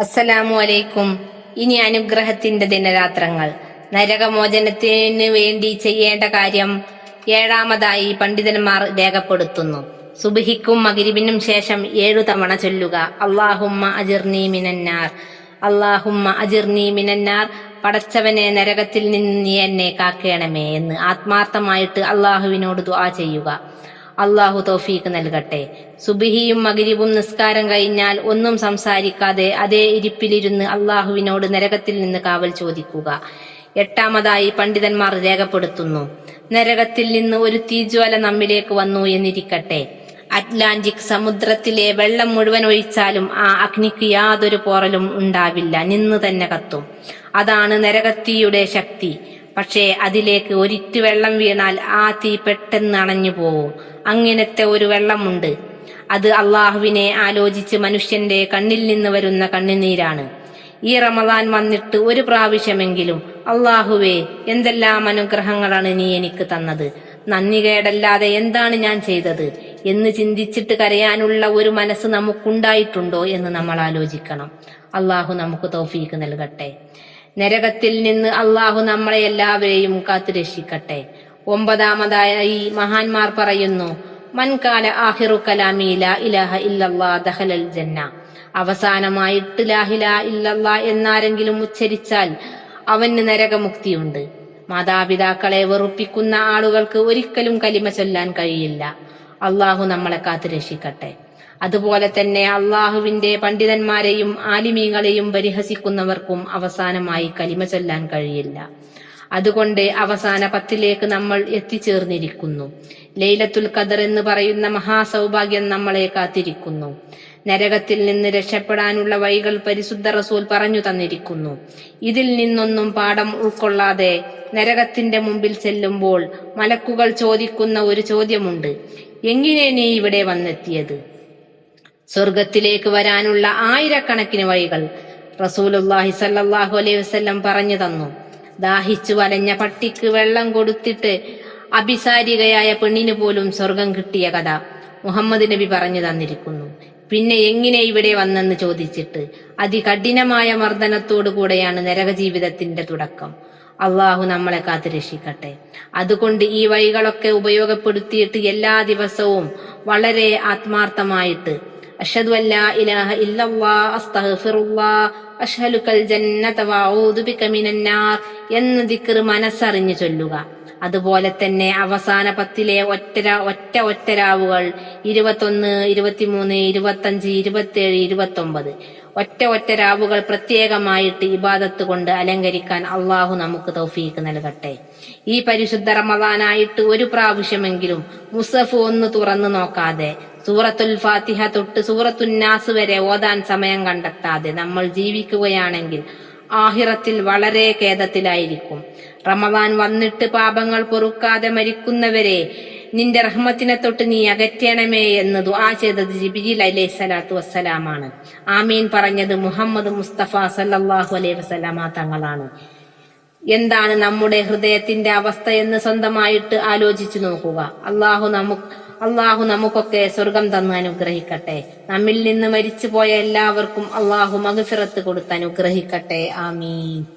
അസ്സലാമു അലൈക്കും ഇനി അനുഗ്രഹത്തിന്റെ ദിനരാത്രങ്ങൾ. നരകമോചനത്തിന് വേണ്ടി ചെയ്യേണ്ട കാര്യം ഏഴാമതായി പണ്ഡിതന്മാർ രേഖപ്പെടുത്തുന്നു. സുബിഹിക്കും മകരിബിനും ശേഷം ഏഴു തവണ ചൊല്ലുക. അള്ളാഹുമ്മ അജിർനി മിനന്നാർ. അള്ളാഹുമ്മ അജിർനി മിനന്നാർ. പടച്ചവനെ നരകത്തിൽ നിന്ന് നീ എന്നെ കാക്കേണമേ എന്ന് ആത്മാർത്ഥമായിട്ട് അള്ളാഹുവിനോട് ദുആ ചെയ്യുക. അള്ളാഹു തോഫീക്ക് നൽകട്ടെ. സുബിഹിയും മകരിവും നിസ്കാരം കഴിഞ്ഞാൽ ഒന്നും സംസാരിക്കാതെ അതേ ഇരിപ്പിലിരുന്ന് അള്ളാഹുവിനോട് നരകത്തിൽ നിന്ന് കാവൽ ചോദിക്കുക. എട്ടാമതായി പണ്ഡിതന്മാർ രേഖപ്പെടുത്തുന്നു. നരകത്തിൽ നിന്ന് ഒരു തീജ്വാല നമ്മിലേക്ക് വന്നു എന്നിരിക്കട്ടെ. അറ്റ്ലാന്റിക് സമുദ്രത്തിലെ വെള്ളം മുഴുവൻ ഒഴിച്ചാലും ആ അഗ്നിക്ക് യാതൊരു പോറലും ഉണ്ടാവില്ല. നിന്ന് തന്നെ കത്തും. അതാണ് നരകത്തിയുടെ ശക്തി. പക്ഷേ അതിലേക്ക് ഒരിറ്റു വെള്ളം വീണാൽ ആ തീ പെട്ടെന്ന് അണഞ്ഞു പോവും. അങ്ങനത്തെ ഒരു വെള്ളമുണ്ട്. അത് അള്ളാഹുവിനെ ആലോചിച്ച് മനുഷ്യന്റെ കണ്ണിൽ നിന്ന് വരുന്ന കണ്ണുനീരാണ്. ഈ റമദാൻ വന്നിട്ട് ഒരു പ്രാവശ്യമെങ്കിലും അള്ളാഹുവേ എന്തെല്ലാം അനുഗ്രഹങ്ങളാണ് നീ എനിക്ക് തന്നത്? നന്ദി കേടല്ലാതെ എന്താണ് ഞാൻ ചെയ്തത്? എന്ന് ചിന്തിച്ചിട്ട് കരയാനുള്ള ഒരു മനസ്സ് നമുക്കുണ്ടായിട്ടുണ്ടോ എന്ന് നമ്മൾ ആലോചിക്കണം. അള്ളാഹു നമുക്ക് തൗഫീക്ക് നൽകട്ടെ. നരകത്തിൽ നിന്ന് അള്ളാഹു നമ്മളെ എല്ലാവരെയും കാത്തു രക്ഷിക്കട്ടെ. ഒമ്പതാമതായി മഹാന്മാർ പറയുന്നു മൻകാല ആഹിറു കലാമി ലാ ഇലാഹ ദഹലൽ ജന്ന. അവസാനമായിട്ട് ലാഹില ഇല്ലല്ലാ എന്നാരെങ്കിലും ഉച്ചരിച്ചാൽ അവന് നരകമുക്തിയുണ്ട്. മാതാപിതാക്കളെ വെറുപ്പിക്കുന്ന ആളുകൾക്ക് ഒരിക്കലും കലിമ ചൊല്ലാൻ കഴിയില്ല. അള്ളാഹു നമ്മളെ കാത്തുരക്ഷിക്കട്ടെ അതുപോലെ തന്നെ അള്ളാഹുവിന്റെ പണ്ഡിതന്മാരെയും ആലിമീങ്ങളെയും പരിഹസിക്കുന്നവർക്കും അവസാനമായി കലിമ ചൊല്ലാൻ കഴിയില്ല. അതുകൊണ്ട് അവസാന പത്തിലേക്ക് നമ്മൾ എത്തിച്ചേർന്നിരിക്കുന്നു. ലൈലത്തുൽ ഖദർ എന്ന് പറയുന്ന മഹാസൗഭാഗ്യം നമ്മളെ കാത്തിരിക്കുന്നു. നരകത്തിൽ നിന്ന് രക്ഷപ്പെടാനുള്ള വഴികൾ പരിശുദ്ധ റസൂൽ പറഞ്ഞു തന്നിരിക്കുന്നു. ഇതിൽ നിന്നൊന്നും പാഠം ഉൾക്കൊള്ളാതെ നരകത്തിന്റെ മുമ്പിൽ ചെല്ലുമ്പോൾ മലക്കുകൾ ചോദിക്കുന്ന ഒരു ചോദ്യമുണ്ട്. എങ്ങനെ നീ ഇവിടെ വന്നെത്തിയത്? സ്വർഗത്തിലേക്ക് വരാനുള്ള ആയിരക്കണക്കിന് വഴികൾ റസൂലുല്ലാഹി സല്ലാഹു അലൈഹി വസ്ല്ലം പറഞ്ഞു തന്നു. ദാഹിച്ചു വലഞ്ഞ പട്ടിക്ക് വെള്ളം കൊടുത്തിട്ട് അഭിസാരികയായ പെണ്ണിന് പോലും സ്വർഗം കിട്ടിയ കഥ മുഹമ്മദ് നബി പറഞ്ഞു തന്നിരിക്കുന്നു. പിന്നെ എങ്ങനെ ഇവിടെ വന്നെന്ന് ചോദിച്ചിട്ട് അതികഠിനമായ മർദ്ദനത്തോടു കൂടെയാണ് നരക ജീവിതത്തിന്റെ തുടക്കം. അള്ളാഹു നമ്മളെ കാത്തുരക്ഷിക്കട്ടെ അതുകൊണ്ട് ഈ വഴികളൊക്കെ ഉപയോഗപ്പെടുത്തിയിട്ട് എല്ലാ ദിവസവും വളരെ ആത്മാർത്ഥമായിട്ട് അഷ്ഹദു അല്ലാ ഇലാഹ ജന്നത വഅഊദു ബിക മിനന്നാർ എന്ന് ദിക്കർ മനസ്സറിഞ്ഞു ചൊല്ലുക. അതുപോലെ തന്നെ അവസാന പത്തിലെ ഒറ്റ ഒറ്റ ഒറ്റരാവുകൾ ഇരുപത്തൊന്ന് ഇരുപത്തിമൂന്ന് ഇരുപത്തഞ്ച് ഇരുപത്തിയേഴ് ഇരുപത്തൊമ്പത്. ഒറ്റ ഒറ്റ രാവുകൾ പ്രത്യേകമായിട്ട് ഇബാദത്ത് കൊണ്ട് അലങ്കരിക്കാൻ അള്ളാഹു നമുക്ക് തൗഫീക്ക് നൽകട്ടെ. ഈ പരിശുദ്ധ റമദാനായിട്ട് ഒരു പ്രാവശ്യമെങ്കിലും മുസഫ് ഒന്ന് തുറന്നു നോക്കാതെ സൂറത്തുൽ ഫാത്തിഹ തൊട്ട് സൂറത്തുന്നാസ് വരെ ഓതാൻ സമയം കണ്ടെത്താതെ നമ്മൾ ജീവിക്കുകയാണെങ്കിൽ ആഹിറത്തിൽ വളരെ ഖേദത്തിലായിരിക്കും. റമവാൻ വന്നിട്ട് പാപങ്ങൾ പൊറുക്കാതെ മരിക്കുന്നവരെ നിന്റെ റഹ്മത്തിനെ തൊട്ട് നീ അകറ്റണമേ എന്ന് ദുആ ചെയ്തത് ജിബിരി അലൈഹി സ്വലാത്തു വസ്സലാമാണ്. ആമീൻ പറഞ്ഞത് മുഹമ്മദ് മുസ്തഫ സല്ലല്ലാഹു അലൈഹി വസല്ലമ തങ്ങളാണ്. എന്താണ് നമ്മുടെ ഹൃദയത്തിന്റെ അവസ്ഥ എന്ന് സ്വന്തമായിട്ട് ആലോചിച്ചു നോക്കുക. അള്ളാഹു നമുക്ക് അള്ളാഹു നമുക്കൊക്കെ സ്വർഗം തന്ന് അനുഗ്രഹിക്കട്ടെ. നമ്മിൽ നിന്ന് മരിച്ചുപോയ എല്ലാവർക്കും അള്ളാഹു മകഫിറത്ത് കൊടുത്ത് അനുഗ്രഹിക്കട്ടെ. ആമീൻ.